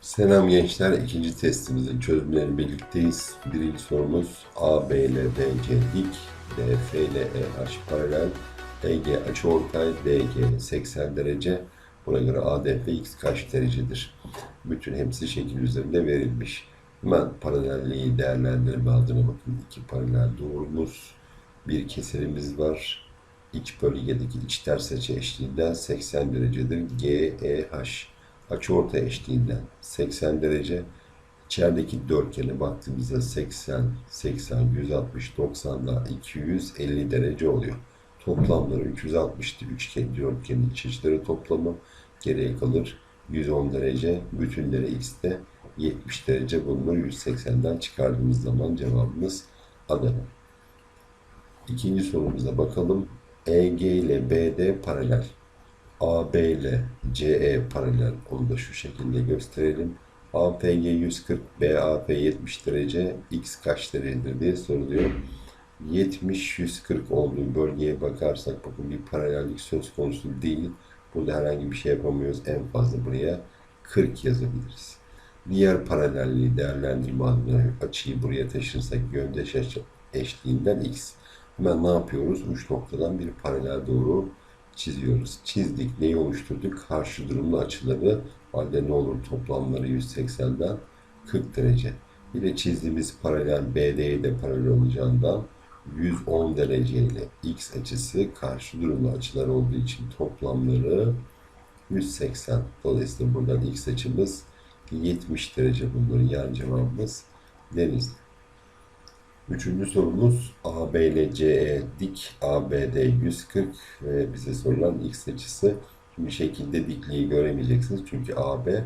Selam gençler. İkinci testimizin çözümlerini birlikteyiz. Birinci sorumuz A, B ile BC dik, D, F ile EH paralel, EG açıortay, DG 80 derece. Buna göre ADF x kaç derecedir? Bütün hepsi şekil üzerinde verilmiş. Hemen paralelliği değerlendirme adına bakın. İki paralel doğrumuz, bir keserimiz var. İç bölgedeki iç ters açı eşliğinden 80 derecedir. GEH açıortay eşliğinden 80 derece. İçerideki dörtgene baktığımızda 80, 80, 160, 90 da 250 derece oluyor. Toplamları 360'tı. Üçgen dörtgenin iç açıları toplamı geriye kalır. 110 derece. Bütünleri x'te 70 derece bulunur. 180'den çıkardığımız zaman cevabımız Adana. İkinci sorumuza bakalım. EG ile BD paralel. AB ile CE paralel. Onu da şu şekilde gösterelim. APG 140, BAP 70 derece, X kaç derecedir diye soruluyor. 70-140 olduğu bölgeye bakarsak bakın bir paralellik söz konusu değil. Burada herhangi bir şey yapamıyoruz. En fazla buraya 40 yazabiliriz. Diğer paralelliği değerlendirme adına açıyı buraya taşırsak yöndeş eşliğinden x. Hemen ne yapıyoruz? Uç noktadan bir paralel doğru çiziyoruz. Çizdik. Neyi oluşturduk? Karşı durumlu açıları. Halde ne olur? Toplamları 180'den 40 derece. De çizdiğimiz paralel BD'ye de paralel olacağından 110 derece ile x açısı karşı durumlu açılar olduğu için toplamları 180. Dolayısıyla buradan x açımız 70 derece bunların yani cevabımız deniz. Üçüncü sorumuz AB ile CE dik, ABD 140 ve bize sorulan x açısı. Şimdi şekilde dikliği göremeyeceksiniz çünkü AB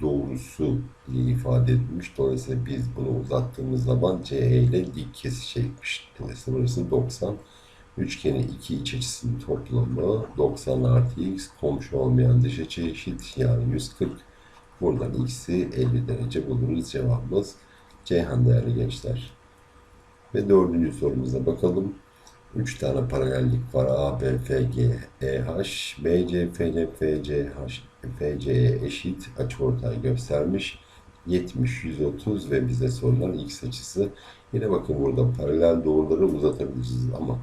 doğrusu diye ifade edilmiş. Dolayısıyla biz bunu uzattığımız zaman CE ile dik kesişecekmiş. Dolayısıyla burası 90. Üçgenin iki iç açısının toplamı 90 artı x komşu olmayan dış açı eşit yani 140. Buradan x'i 50 derece buluruz. Cevabımız Ceyhan değerli gençler. Ve dördüncü sorumuza bakalım. Üç tane paralellik var. A, B, F, G, E, H. B, C, F, L, F, C, H, F, C'ye eşit açıortay göstermiş. 70, 130 ve bize sorulan x açısı. Yine bakın burada paralel doğruları uzatabiliriz ama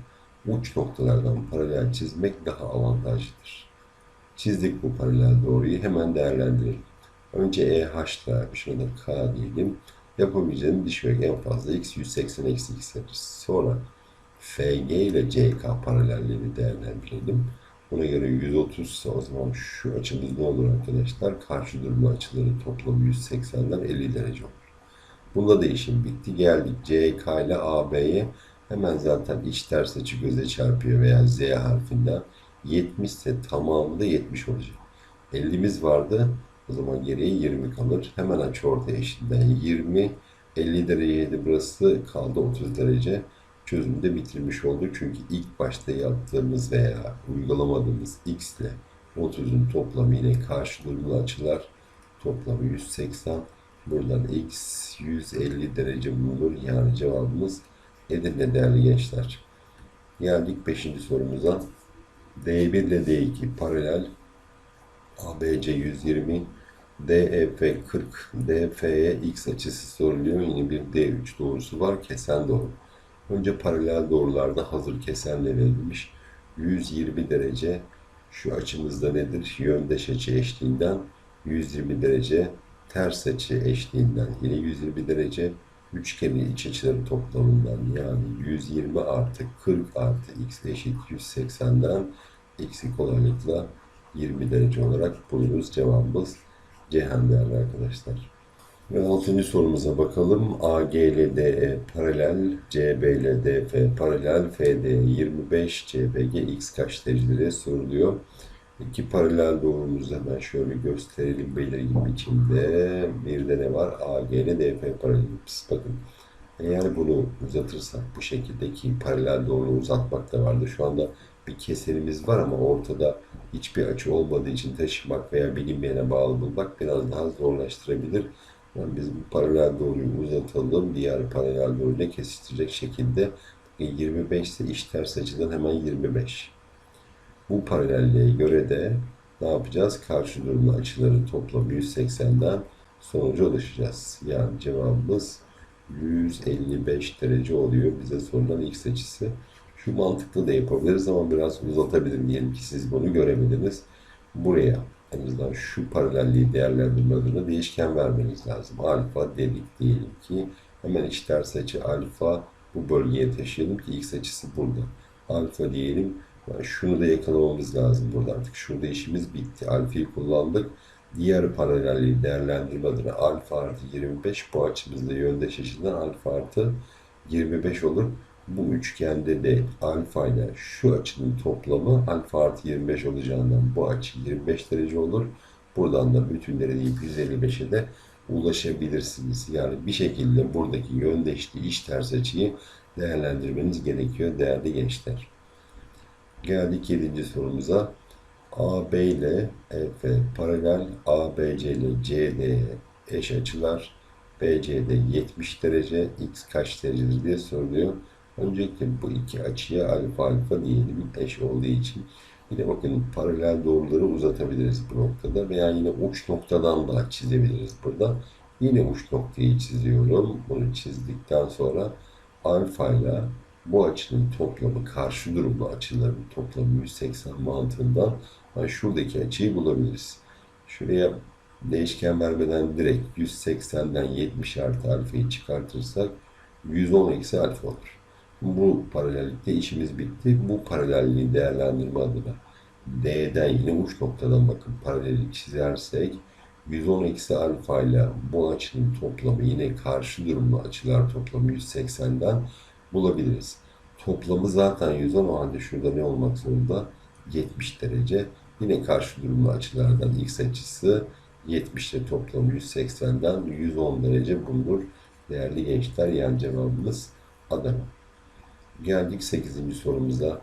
uç noktalardan paralel çizmek daha avantajlıdır. Çizdik bu paralel doğruyu hemen değerlendirelim. Önce EH'la şuna da K diyelim. Yapabileceğim diş yok en fazla x 180 eksi x yapar. Sonra FG ile CK paralelliğini değerlendirelim. Buna göre 130 ise o zaman şu açımız ne olur arkadaşlar? Karşı durumlu açıları toplamı 180'den 50 derece olur. Bunda da işim bitti. Geldik CK ile AB'ye. Hemen zaten iç ters açı göze çarpıyor veya Z harfinden. 70 ise tamamı da 70 olacak. 50'miz vardı. O zaman geriye 20 kalır. Hemen açı orta eşinden 20, 50 dereceydi burası kaldı 30 derece. Çözümü de bitirmiş olduk. Çünkü ilk başta yaptığımız veya uygulamadığımız x ile 30'un toplamı yine karşı durumlu açılar toplamı 180. Buradan x 150 derece bulunur. Yani cevabımız Edirne değerli gençler. Geldik 5. sorumuza. D1 ile D2 paralel ABC 120, DEF 40, DF'ye x açısı soruluyor. Yine bir D3 doğrusu var. Kesen doğru. Önce paralel doğrularda hazır kesenle verilmiş. 120 derece şu açımızda nedir? Yöndeş açı eşliğinden 120 derece ters açı eşliğinden yine 120 derece üçgenin iç açıları toplamından yani 120 artı 40 artı x eşit 180'den x'i kolaylıkla 20 derece olarak buluruz. Cevabımız Ceyhan değerli arkadaşlar. Ve 6. sorumuza bakalım. AG ile DE paralel, CB ile DF paralel, FD 25, CBG x kaç dereceleri soruluyor. İki paralel doğrumuzu hemen şöyle gösterelim belirgin biçimde. Bir de ne var? AG ile DF paralel. Bakın eğer bunu uzatırsak bu şekildeki paralel doğru uzatmak da vardı. Şu anda bir keserimiz var ama ortada hiçbir açı olmadığı için taşımak veya bilinmeyene bağlı bulmak biraz daha zorlaştırabilir. Yani biz bu paralel doğruyu uzatalım. Diğer paralel doğruyla kesiştirecek şekilde 25 ise iç ters açıdan hemen 25. Bu paralelliğe göre de ne yapacağız? Karşı durumlu açıların toplamı 180'den sonuca ulaşacağız. Yani cevabımız 155 derece oluyor bize sorulan x açısı. Şu mantıklı da yapabiliriz ama biraz uzatabilirim diyelim ki siz bunu göremediniz. Buraya en azından şu paralelliği değerlendirme adına değişken vermeniz lazım. Alfa dedik diyelim ki hemen iç ters açı alfa bu bölgeye taşıyalım ki x açısı burada. Alfa diyelim. Yani şunu da yakalamamız lazım burada artık. Şurada işimiz bitti. Alfayı kullandık. Diğer paralelliği değerlendirme adına alfa artı 25 bu açımızda yöndeş açıdan alfa artı 25 olur. Bu üçgende de alfa ile şu açının toplamı alfa artı 25 olacağından bu açı 25 derece olur. Buradan da bütünleri deyip 155'e de ulaşabilirsiniz. Yani bir şekilde buradaki yöndeşliği iç ters açıyı değerlendirmeniz gerekiyor değerli gençler. Geldik 7. sorumuza. AB ile EF paralel, ABC ile CD eş açılar. BCD 70 derece, X kaç derecedir diye soruluyor. Öncelikle bu iki açıya alfa alfa diyelim eş olduğu için. Yine bakın paralel doğruları uzatabiliriz bu noktada veya yine uç noktadan da çizebiliriz burada. Yine uç noktayı çiziyorum. Bunu çizdikten sonra alfa ile bu açının toplamı karşı durumlu açıların toplamı 180 mantığından yani şuradaki açıyı bulabiliriz. Şuraya değişken vermeden direkt 180'den 70 artı alfayı çıkartırsak 110 eksi alfa olur. Bu paralellikte işimiz bitti. Bu paralelliği değerlendirme adına D'den yine uç noktadan bakın paralellik çizersek 110 eksi alfa ile bu açının toplamı yine karşı durumlu açılar toplamı 180'den bulabiliriz. Toplamı zaten 110 o halde şurada ne olmak zorunda? 70 derece. Yine karşı durumlu açılardan x açısı 70 ile toplamı 180'den 110 derece bulunur. Değerli gençler yani cevabımız Adana. Geldik 8. sorumuza.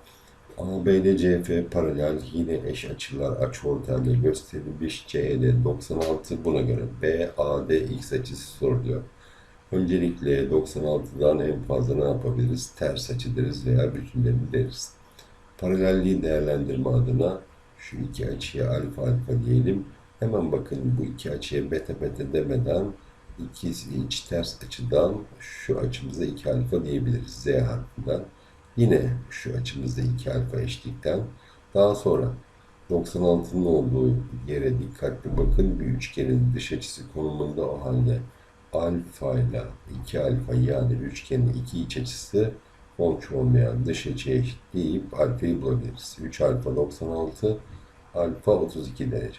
AB ile CF paralel yine eş açılar açıortayla gösterilmiş. CED 96 buna göre BAD x açısı soruluyor. Öncelikle 96'dan en fazla ne yapabiliriz? Ters açı deriz veya bütünlerini deriz. Paralelliği değerlendirme adına şu iki açıya alfa alfa diyelim. Hemen bakın bu iki açıya beta beta demeden iki iç ters açıdan şu açımıza 2 alfa diyebiliriz z harfinden. Yine şu açımızda 2 alfa eşlikten. Daha sonra 96'nın olduğu yere dikkatli bakın. Bir üçgenin dış açısı konumunda o halde alfa ile 2 alfa yani üçgenin iki iç açısı komşu olmayan dış açıya eşitleyip alfayı bulabiliriz. 3 alfa 96, alfa 32 derece.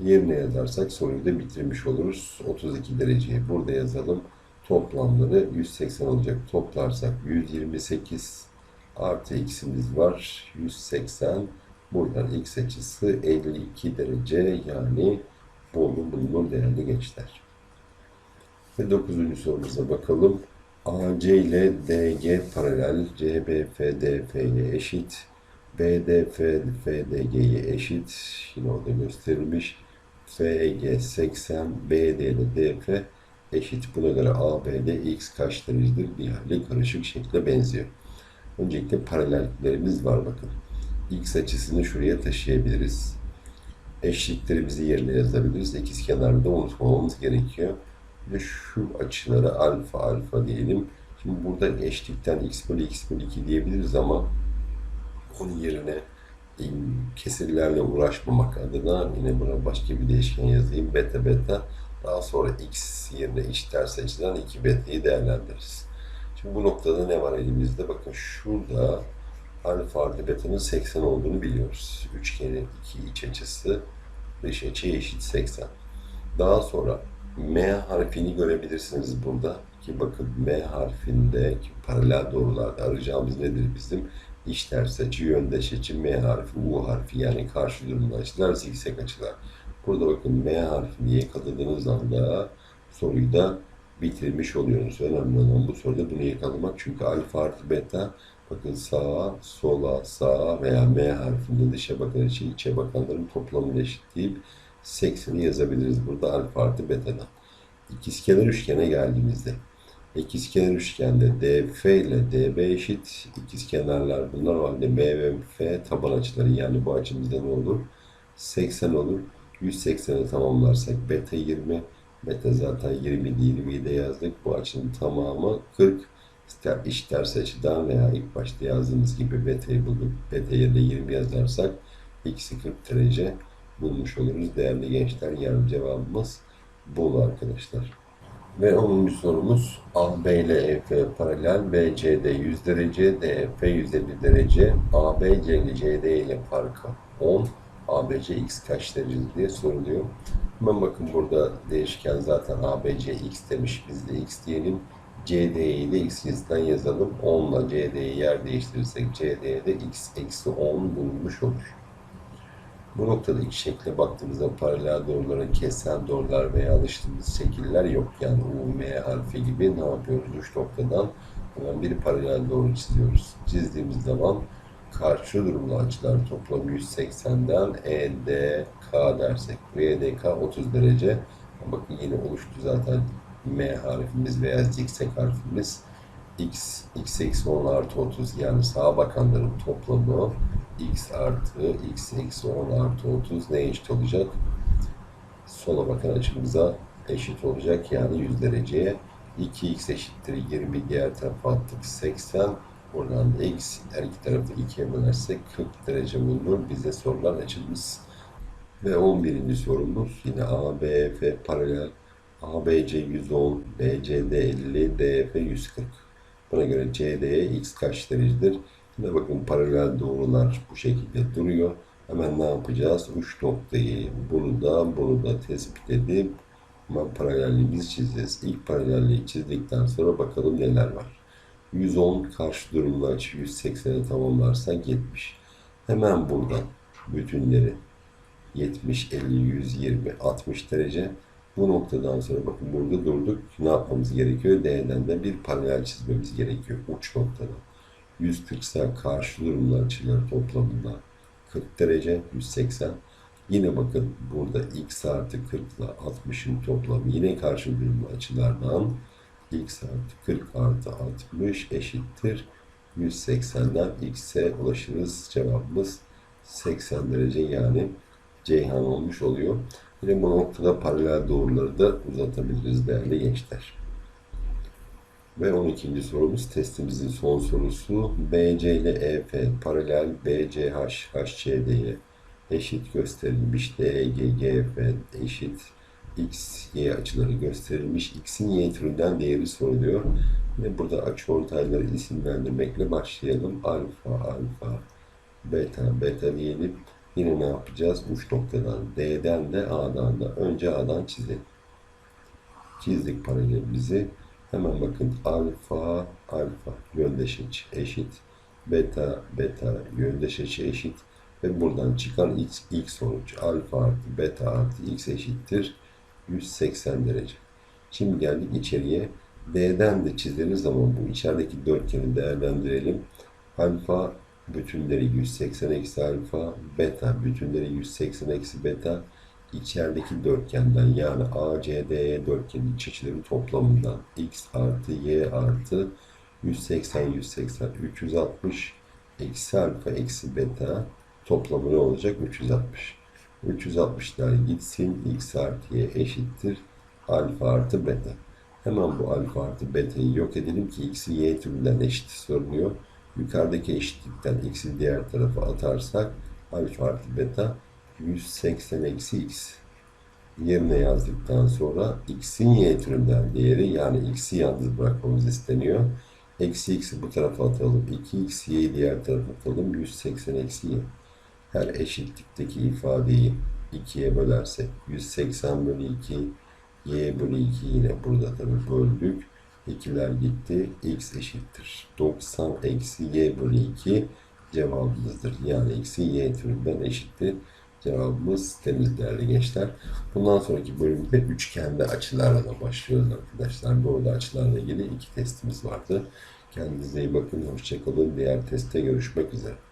Yerine yazarsak soruyu da bitirmiş oluruz. 32 dereceyi burada yazalım. Toplamları 180 olacak. Toplarsak 128 artı x'imiz var. 180. Buradan x açısı 52 derece yani bolu bulunur değerli gençler. Ve 9. sorumuza bakalım. AC ile DG paralel, CBF DF'ye eşit, BDF FDG'ye eşit, yine orada gösterilmiş. FG 80, BD ile DF eşit. Buna göre ABD X kaç derecedir? Bir hali karışık şekle benziyor. Öncelikle paralelliklerimiz var bakın. X açısını şuraya taşıyabiliriz. Eşliklerimizi yerine yazabiliriz. İkiz kenarda unutmamamız gerekiyor. Ve şu açılara alfa alfa diyelim. Şimdi burada eşlikten x bölü x bölü 2 diyebiliriz ama onun yerine kesirlerle uğraşmamak adına yine buna başka bir değişken yazayım. Beta beta. Daha sonra x yerine iç ters açıdan 2 beta'yı değerlendiririz. Şimdi bu noktada ne var elimizde? Bakın şurada alfa artı beta'nın 80 olduğunu biliyoruz. Üçgenin iki iç açısı dış açıya eşit 80. Daha sonra M harfini görebilirsiniz burada. Ki bakın M harfinde paralel doğrularda arayacağımız nedir bizim? İç ters açı, yöndeş açı, M harfi, U harfi yani karşı durumlu açılar, zikzak açılar. Burada bakın M harfini yakaladığınız anda soruyu da bitirmiş oluyorsunuz. Önemli olan bu soruda bunu yakalamak. Çünkü alfa artı beta bakın sağa, sola, sağa veya M harfinde dışa bakan açı, içe bakanların toplamını eşitleyip 80'i yazabiliriz burada alfa artı beta'dan. İkizkenar üçgene geldiğimizde İkizkenar üçgende DF ile DB eşit. İkizkenarlar bunlar o halde B ve F taban açıları yani bu açımızda ne olur? 80 olur. 180'i tamamlarsak beta 20. Beta zaten 20 20'yi de yazdık. Bu açının tamamı 40. İster iç ters açıdan veya ilk başta yazdığımız gibi beta'yı bulduk. Beta yerine 20 yazarsak x'i 40 derece bulmuş oluruz. Değerli gençler yani cevabımız bol arkadaşlar. Ve 10. sorumuz AB ile EF paralel, BCD 100 derece, DF 150 derece, ABC ile CD ile farkı 10, ABC x kaç derece diye soruluyor. Hemen bakın burada değişken zaten ABC x demiş, biz de x diyelim. CD'yi de x cinsinden yazalım. 10 ile CD'yi yer değiştirirsek CD'ye de x eksi 10 bulunmuş olur. Bu noktada iki şekle baktığımızda paralel doğruların kesen doğrular veya alıştığımız şekiller yok. Yani U, M harfi gibi ne yapıyoruz? Üç noktadan hemen bir paralel doğru çiziyoruz. Çizdiğimiz zaman karşı durumlu açılar toplamı 180'den EDK dersek. VDK 30 derece. Bakın yine oluştu zaten M harfimiz veya zikzak harfimiz. X, x eksi 10 artı 30 yani sağa bakanların toplamı x artı x eksi 10 artı 30 ne eşit olacak? Sola bakan açımıza eşit olacak yani 100 dereceye. 2x eşittir 20 diğer tarafa attık 80. Buradan da x her iki tarafı 2'ye bölersek 40 derece bulunur. Bize sorulan açımız. Ve 11. sorumuz yine A, B, F paralel. ABC 110, BCD 50, DF 140. Buna göre CD'ye x kaç derecedir? Yine bakın paralel doğrular bu şekilde duruyor. Hemen ne yapacağız? Uç noktayı bunu da bunu da tespit edip hemen paralelliğimizi çizeceğiz. İlk paralelliği çizdikten sonra bakalım neler var. 110 karşı durumlu açı 180'i tamamlarsak 70. Hemen buradan bütünleri 70, 50, 120, 60 derece. Bu noktadan sonra bakın burada durduk. Ne yapmamız gerekiyor? D'den de bir paralel çizmemiz gerekiyor uç noktadan. 140 ise karşı durumlu açılar toplamında 40 derece 180. Yine bakın burada x artı 40 ile 60'ın toplamı yine karşı durumlu açılardan x artı 40 artı 60 eşittir 180'den x'e ulaşırız. Cevabımız 80 derece yani Ceyhan olmuş oluyor. Yine bu noktada paralel doğruları da uzatabiliriz değerli gençler. Ve 12. sorumuz testimizin son sorusu. BC ile EF paralel BCH HCD'ye eşit gösterilmiş. DEG GF eşit X, Y açıları gösterilmiş. X'in Y türünden değeri soruluyor. Ve burada açıortayları isimlendirmekle başlayalım. Alfa, alfa, beta, beta diyelim. Yine ne yapacağız? Uç noktadan D'den de A'dan da. Önce A'dan çizelim. Çizdik paralelimizi. Hemen bakın alfa, alfa yöndeş açı eşit. Beta, beta yöndeş açı eşit. Ve buradan çıkan ilk, ilk sonuç alfa artı beta artı x eşittir 180 derece. Şimdi geldik içeriye. D'den de çizdiğimiz zaman bu içerideki dörtgeni değerlendirelim. Alfa bütünleri 180 eksi alfa, beta bütünleri 180 eksi beta içerideki dörtgenden yani ACDE dörtgenin iç açıları toplamından x artı y artı 180 180 360 eksi alfa eksi beta toplamı ne olacak? 360. 360'lar gitsin x artı y eşittir alfa artı beta. Hemen bu alfa artı beta'yı yok edelim ki x'i y türünden eşit soruluyor. Yukarıdaki eşitlikten x'i diğer tarafa atarsak alfa artı beta 180 eksi x yerine yazdıktan sonra x'in y türünden değeri yani x'i yalnız bırakmamız isteniyor. Eksi x'i bu tarafa atalım. 2x y'yi diğer tarafa atalım. 180 eksi y. Her eşitlikteki ifadeyi 2'ye bölersek 180 bölü 2 y bölü 2 yine burada tabii böldük. 2'ler gitti. x eşittir. 90 eksi y bölü 2 cevabımızdır. Yani eksi y türünden eşittir. Cevabımız temiz değerli gençler. Bundan sonraki bölümde üçgenli açılarla başlıyoruz arkadaşlar. Doğru açılarla ilgili iki testimiz vardı. Kendinize iyi bakın. Hoşçakalın. Diğer testte görüşmek üzere.